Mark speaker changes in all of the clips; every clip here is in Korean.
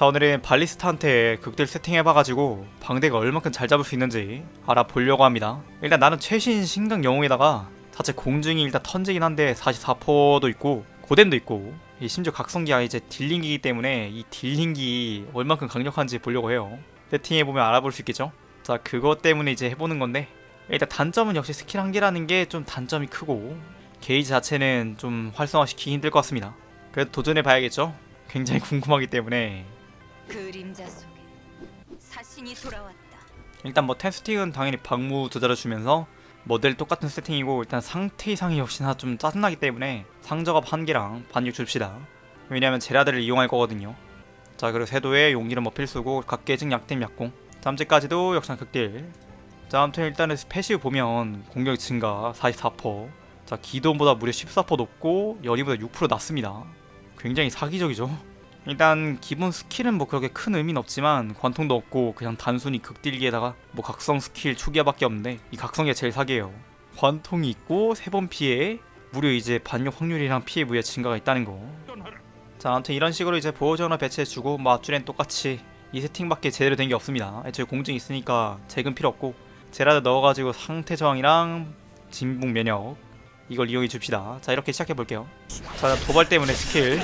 Speaker 1: 자 오늘은 발리스타한테 극딜 세팅해봐가지고 방대가 얼만큼 잘 잡을 수 있는지 알아보려고 합니다. 일단 나는 최신 신강 영웅에다가 자체 공중이 일단 턴제긴 한데 44%도 있고 고뎀도 있고 이 심지어 각성기가 이제 딜링기이기 때문에 이 딜링기 얼만큼 강력한지 보려고 해요. 세팅해보면 알아볼 수 있겠죠? 자 그것 때문에 이제 해보는 건데 일단 단점은 역시 스킬 한 개라는 게 좀 단점이 크고 게이지 자체는 좀 활성화시키기 힘들 것 같습니다. 그래도 도전해봐야겠죠? 굉장히 궁금하기 때문에
Speaker 2: 그림자 속에 사신이 돌아왔다.
Speaker 1: 일단 뭐 테스팅은 당연히 방무 조절해 주면서 모델 똑같은 세팅이고 일단 상태 이상이 역시나 좀 짜증나기 때문에 상저갑 한 개랑 반육 줍시다. 왜냐면 제라드를 이용할 거거든요. 자 그리고 세도에 용기는 뭐 필수고 각계증 약템 약공. 짬째까지도 역시나 극딜. 자 아무튼 일단은 패시브 보면 공격 증가 44%자 기도보다 무려 14% 높고 연이보다 6% 낮습니다. 굉장히 사기적이죠 일단 기본 스킬은 뭐 그렇게 큰 의미는 없지만 관통도 없고 그냥 단순히 극딜기에다가 뭐 각성 스킬 초기화밖에 없는데 이 각성기가 제일 사기예요. 관통이 있고 세 번 피해 무려 이제 반역 확률이랑 피해 무의 증가가 있다는 거자 아무튼 이런 식으로 이제 보호전화 배치해주고 뭐 앞줄엔 똑같이 이 세팅밖에 제대로 된 게 없습니다. 애초에 공증 있으니까 재금 필요 없고 제라드 넣어가지고 상태 저항이랑 진붕 면역 이걸 이용해 줍시다. 자 이렇게 시작해 볼게요. 자 도발 때문에 스킬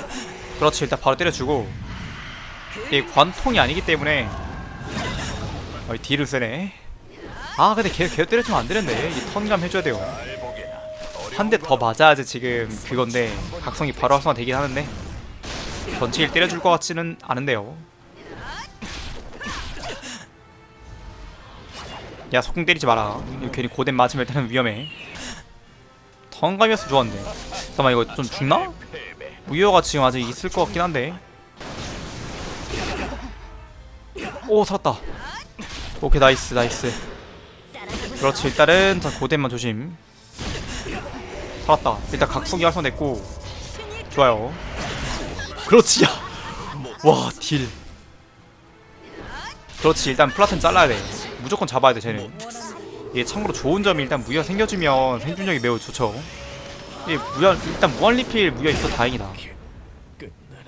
Speaker 1: 그렇지 일단 바로 때려주고. 이게 관통이 아니기 때문에. 어이 딜을 세네. 아 근데 걔, 걔 때려주면 안 되는데. 이 턴감 해줘야 돼요. 한 대 더 맞아야지 지금 그건데. 각성이 바로 활성화 되긴 하는데. 전체 일 때려줄 것 같지는 않은데요. 야 속공 때리지 마라. 괜히 고뎀 맞으면 일단은 위험해. 턴감이었으면 좋았는데. 잠깐만 이거 좀 죽나? 무효가 지금 아직 있을 것 같긴 한데. 오 살았다. 오케이 나이스 나이스. 그렇지 일단은 자 고뎀만 조심. 살았다. 일단 각성기 활성됐고. 좋아요. 그렇지. 야 와딜. 그렇지 일단 플라튼 잘라야 돼. 무조건 잡아야 돼 쟤는. 이게 참고로 좋은 점이 일단 무효 생겨주면 생존력이 매우 좋죠 이 무한 일단 무한 리필 무효 있어 다행이다.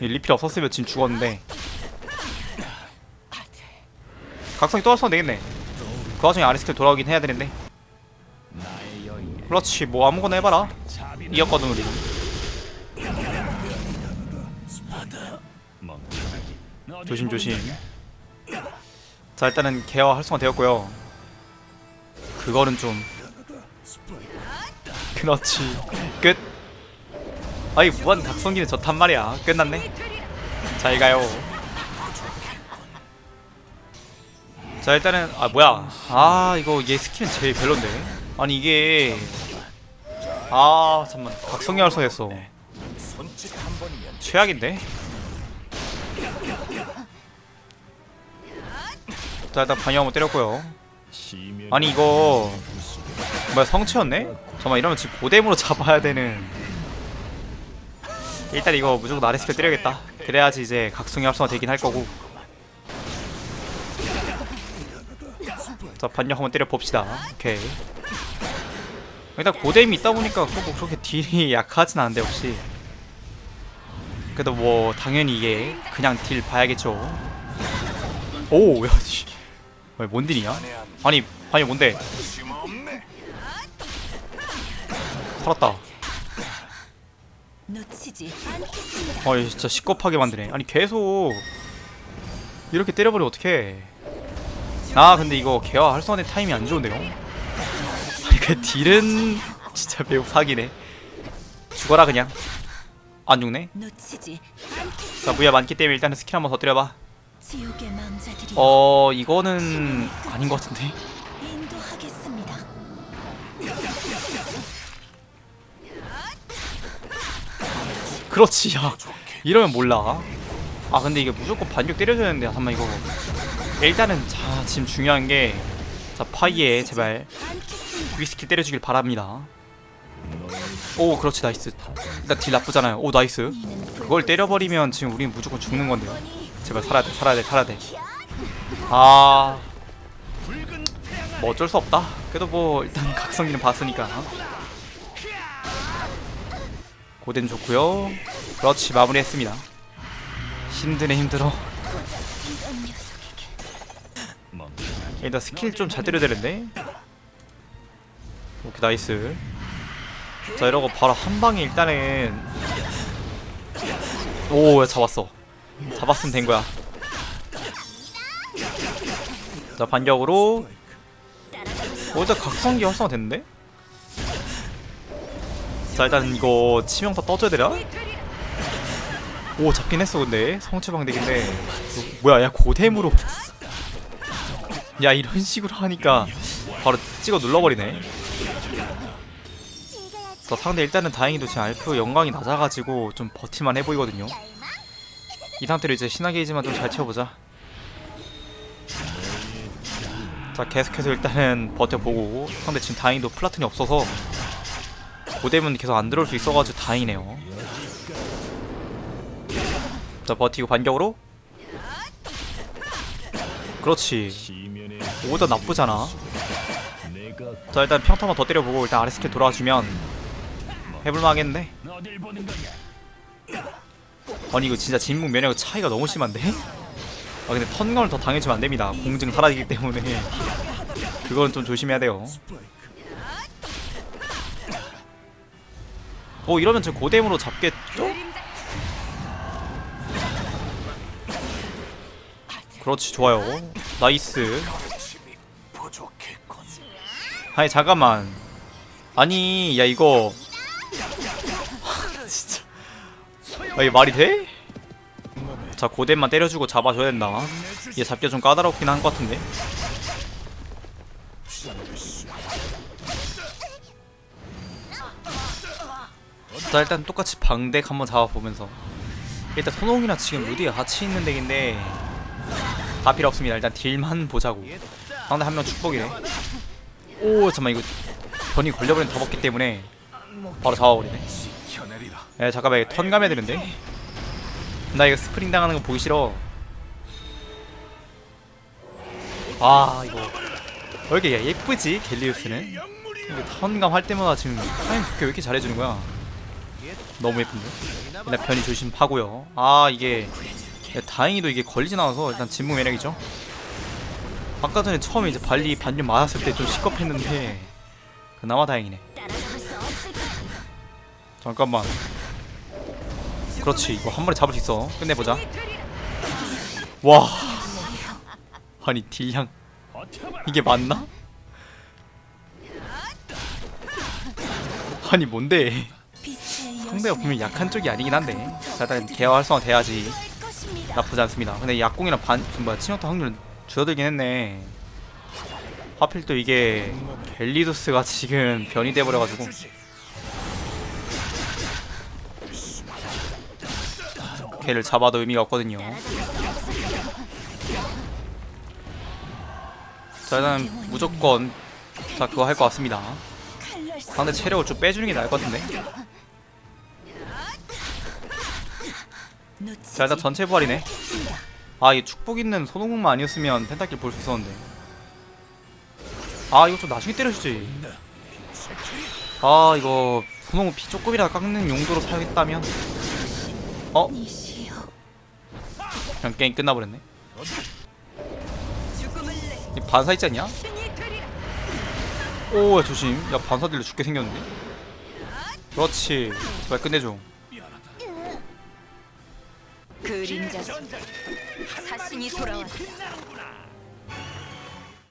Speaker 1: 이 리필 없었으면 지금 죽었는데. 각성이 또 왔으면 되겠네. 그 와중에 아리스킬 돌아오긴 해야 되는데. 그렇지 뭐 아무거나 해봐라. 이겼거든 우리. 조심 조심. 자 일단은 개화 활성화 되었고요. 그거는 좀 그렇지. 끝. 아이 무한 각성기는 좋단 말이야. 끝났네. 잘 가요. 자 일단은 아 뭐야. 아 이거 얘 스킬은 제일 별론데. 아니 이게. 아 잠만. 각성기 활성했어. 최악인데? 자 일단 반영 한번 때렸고요. 아니 이거 뭐야 성체였네? 잠깐만 이러면 지금 고뎀으로 잡아야 되는 일단 이거 무조건 아레스킬 때려야겠다 그래야지 이제 각성이 합성화 되긴 할 거고 자 반역 한번 때려 봅시다 오케이 일단 고뎀이 있다 보니까 뭐 그렇게 딜이 약하진 않은데 혹시 그래도 뭐 당연히 이게 그냥 딜 봐야겠죠 오 야, 씨. 왜, 뭔 딜이냐? 아니, 아니 뭔데?
Speaker 2: 놓치지 않겠습니다.
Speaker 1: 어이 진짜 시겁하게 만드네. 아니 계속 이렇게 때려버리면 어떡해? 아 근데 이거 개화 활성화된 타임이 안 좋은데요? 아니 그 딜은 진짜 매우 사기네. 죽어라 그냥. 안 죽네.
Speaker 2: 놓치지
Speaker 1: 자 무야 많기 때문에 일단은 스킬 한번 더 때려봐.
Speaker 2: 지옥의 망자들이
Speaker 1: 어 이거는 아닌 것 같은데. 그렇지 야. 이러면 몰라. 아 근데 이게 무조건 반격 때려줘야 되는데 잠깐만 이거. 일단은 자 지금 중요한 게자 파이에 제발 위스킬 때려주길 바랍니다. 오 그렇지 나이스. 일단 딜 나쁘잖아요. 오 나이스. 그걸 때려버리면 지금 우린 무조건 죽는 건데요. 제발 살아야 돼 살아야 돼 살아야 돼 아. 뭐 어쩔 수 없다. 그래도 뭐 일단 각성기는 봤으니까 고된 좋고요. 그렇지 마무리했습니다. 힘드네 힘들어. 일단 스킬 좀 잘 때려야 되는데. 오케이 나이스. 자 이러고 바로 한 방에 일단은 오 잡았어. 잡았으면 된 거야. 자 반격으로. 오 일단 각성기 활성화 됐는데 자 일단 이거 치명타 떠줘야 되나? 오 잡긴 했어 근데. 성체방대기인데. 어, 뭐야 야 고뎀으로. 야 이런 식으로 하니까 바로 찍어 눌러버리네. 저 상대 일단은 다행히도 지금 알프 영광이 낮아가지고 좀 버틸만 해 보이거든요. 이 상태로 이제 신화 게이지만 좀 잘 채워보자. 자 계속해서 일단은 버텨보고. 상대 지금 다행히도 플라톤이 없어서 고뎀은 계속 안 들어올 수 있어가지고 다행이네요. 자 버티고 반격으로? 그렇지. 오더 나쁘잖아. 자 일단 평타만 더 때려보고 일단 아래 스킬 돌아와주면 해볼만
Speaker 3: 거냐?
Speaker 1: 아니 이거 진짜 진묵 면역 차이가 너무 심한데? 아 근데 턴감을 더 당해주면 안됩니다. 공증 사라지기 때문에. 그건 좀 조심해야 돼요 어 이러면 저 고뎀으로 잡겠죠? 그렇지 좋아요 나이스. 아니 잠깐만 아니 야 이거 나 진짜 아 이게 말이 돼? 자 고뎀만 때려주고 잡아줘야 된다 얘 잡기가 좀 까다롭긴 한 것 같은데 자 일단 똑같이 방덱 한번 잡아보면서. 일단 손홍이랑 지금 루디가 같이 있는 덱인데 다 필요 없습니다. 일단 딜만 보자고. 상대 한 명 축복이네. 오 잠깐만 이거 변이 걸려버린 더 먹기 때문에 바로 잡아버리네. 야 잠깐만 이거 턴 감해야 되는데. 나 이거 스프링 당하는 거 보기 싫어. 아 이거. 왜 이렇게 예쁘지 갤리우스는? 근데 턴감 할 때마다 지금 타임 좋게 왜 이렇게 잘해주는 거야 너무 예쁜데? 일단 변이 조심하고요. 아 이게 야, 다행히도 이게 걸리진 않아서 일단 진무 매력이죠. 아까 전에 처음에 이제 발리 반전 맞았을 때 좀 시겁했는데 그나마 다행이네. 잠깐만. 그렇지 이거 한 마리 잡을 수 있어. 끝내보자. 와 아니 딜량. 이게 맞나? 아니 뭔데 상대가 분명히 약한 쪽이 아니긴 한데 자 일단 개화 활성화 돼야지. 나쁘지 않습니다. 근데 약공이랑 반 뭐야 치명타 확률 줄어들긴 했네. 하필 또 이게 갤리도스가 지금 변이 돼버려가지고. 걔를 잡아도 의미가 없거든요. 자 일단 무조건 자 그거 할 것 같습니다. 상대 체력을 좀 빼주는 게 나을 것 같은데 자 일단 전체 부활이네. 아 이 축복 있는 손오공만 아니었으면 펜타킬 볼 수 있었는데. 아 이거 좀 나중에 때려주지. 아 이거 손오공 피 조금이라도 깎는 용도로 사용했다면. 어? 그냥 게임 끝나버렸네. 이 반사 있지 않냐? 오야 조심. 야 반사 딜로 죽게 생겼는데? 그렇지. 제발 끝내줘
Speaker 2: 그림자 속 사신이 돌아왔다.